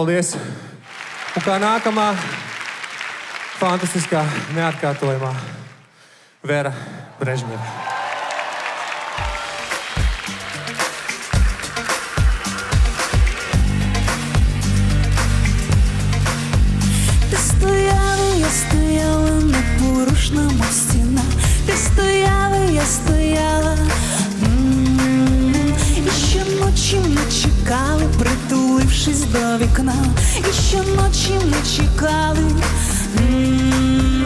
Paldies! Un kā nākamā fantastiskā, neatkārtojamā Vera Brežņeva. Ти щоночі ми чекали. М,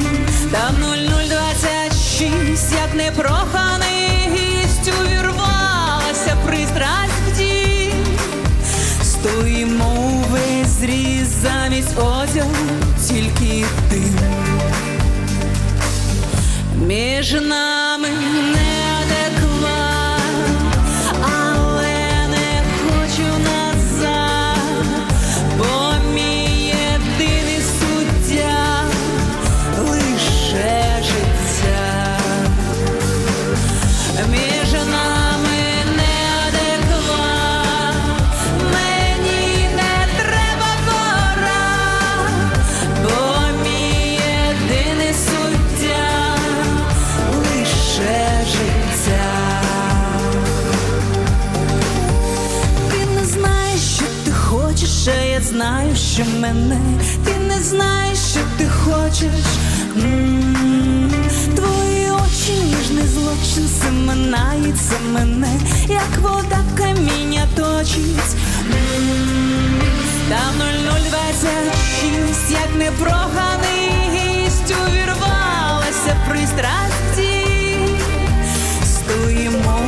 Та в 0026, як непроханий гість, увірвалася пристрасть в дім. Стоїмо увесь замість одягу, тільки ти. Між нами знаю, що мене. Ти не знаєш, що ти хочеш. М, Твої очі ніжний злочин семенається мене, як вода каміння точить. М, Та в 0026, як непроханий гість, увірвалася пристрасті. Стоїмо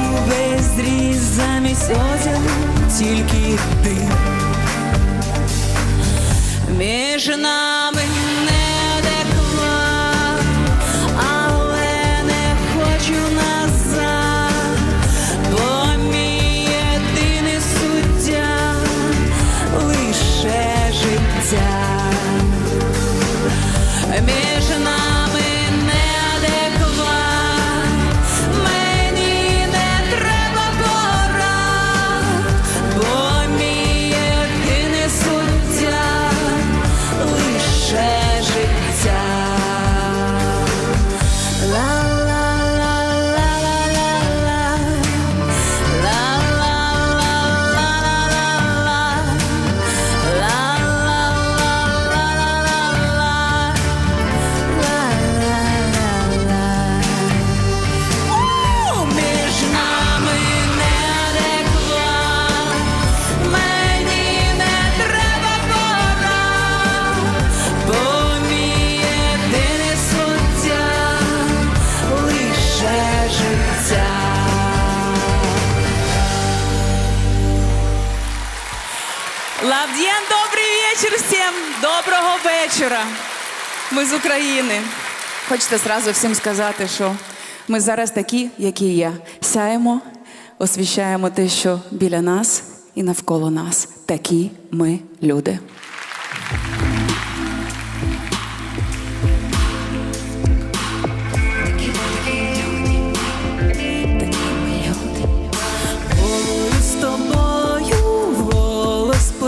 зріз замість одягу, тільки ти. Між нами Лавдієн, добрий вечір всім! Доброго вечора! Ми з України. Хочете зразу всім сказати, що ми зараз такі, які є. Сяємо, освіщаємо те, що біля нас і навколо нас. Такі ми люди.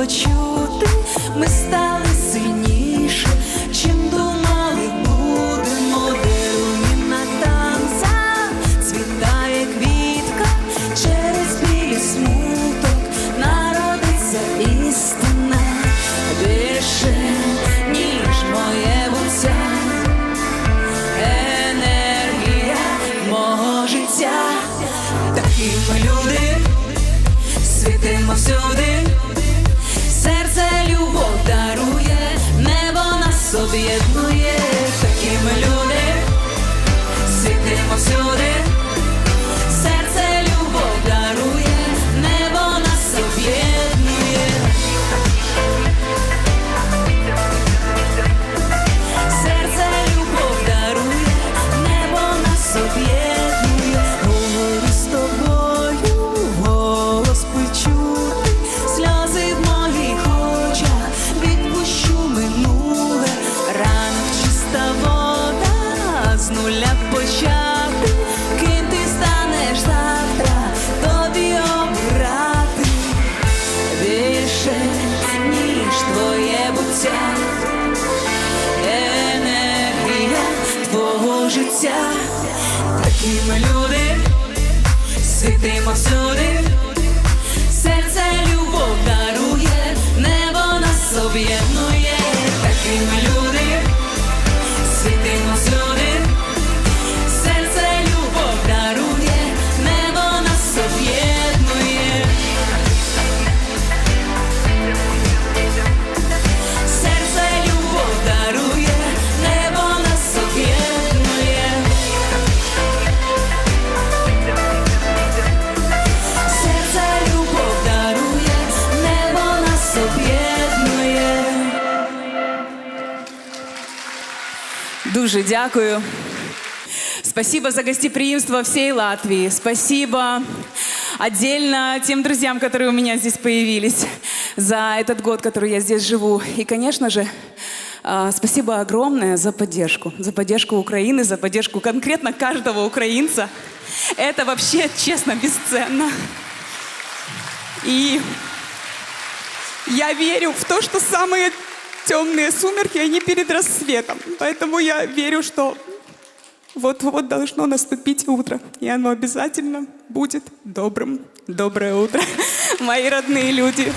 Почути, ми стали Такі ми люди, світимо всюди, серце любов дарує, небо нас об'єднує. Такі Дуже дякую. Спасибо за гостеприимство всей Латвии. Спасибо отдельно тем друзьям, которые у меня здесь появились за этот год, который я здесь живу. И, конечно же, а, спасибо огромное за поддержку. За поддержку Украины, за поддержку конкретно каждого украинца. Это вообще, честно, бесценно. И я верю в то, что самые темные сумерки, они перед рассветом. Поэтому я верю, что вот-вот должно наступить утро. И оно обязательно будет добрым. Доброе утро, мои родные люди.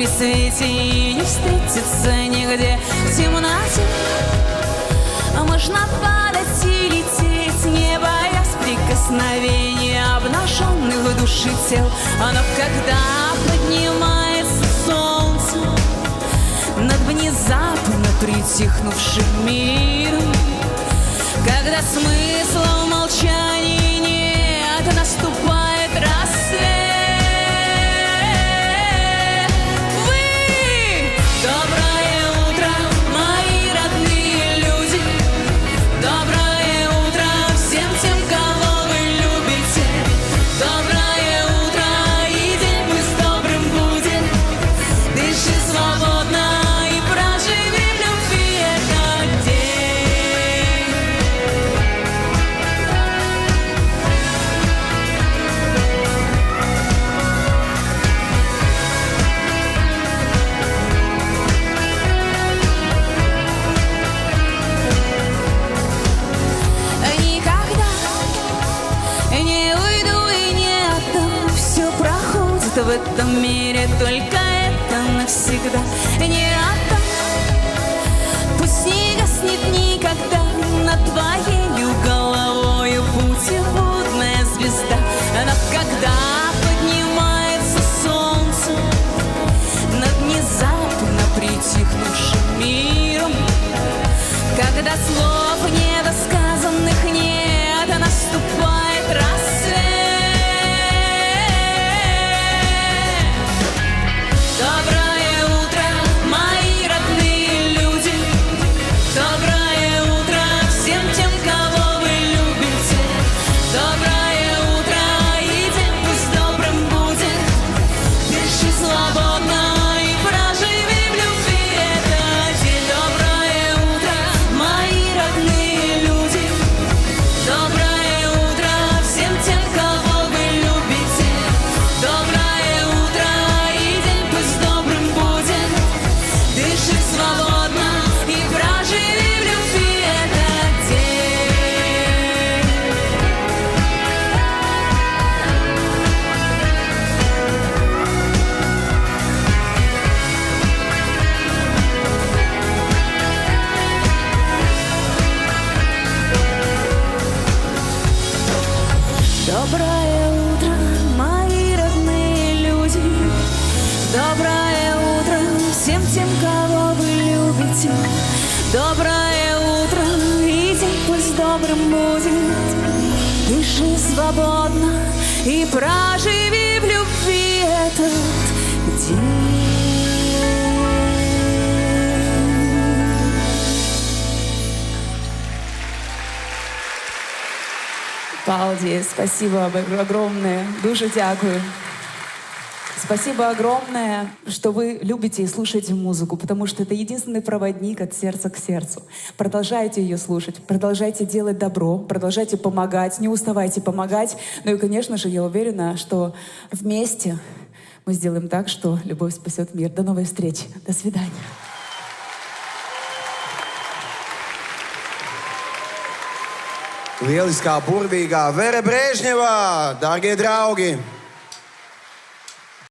При свете и не встретиться нигде. В темноте можно падать и лететь, не боясь прикосновения обнаженных души тел. Но когда поднимается солнце над внезапно притихнувшим миром, когда смысла в в этом мире Только это навсегда. Не любите. Доброе утро, и день пусть добрым будет. Дыши свободно и проживи в любви этот день. Балді, спасибо огромное. Дуже дякую. Спасибо огромное, что вы любите и слушаете музыку, потому что это единственный проводник от сердца к сердцу. Продолжайте ее слушать, продолжайте делать добро, продолжайте помогать, не уставайте помогать. Ну и, конечно же, я уверена, что вместе мы сделаем так, что любовь спасет мир. До новой встречи. До свидания. Lieliskā, burvīgā Vera Brežņevā, dārgie draugi!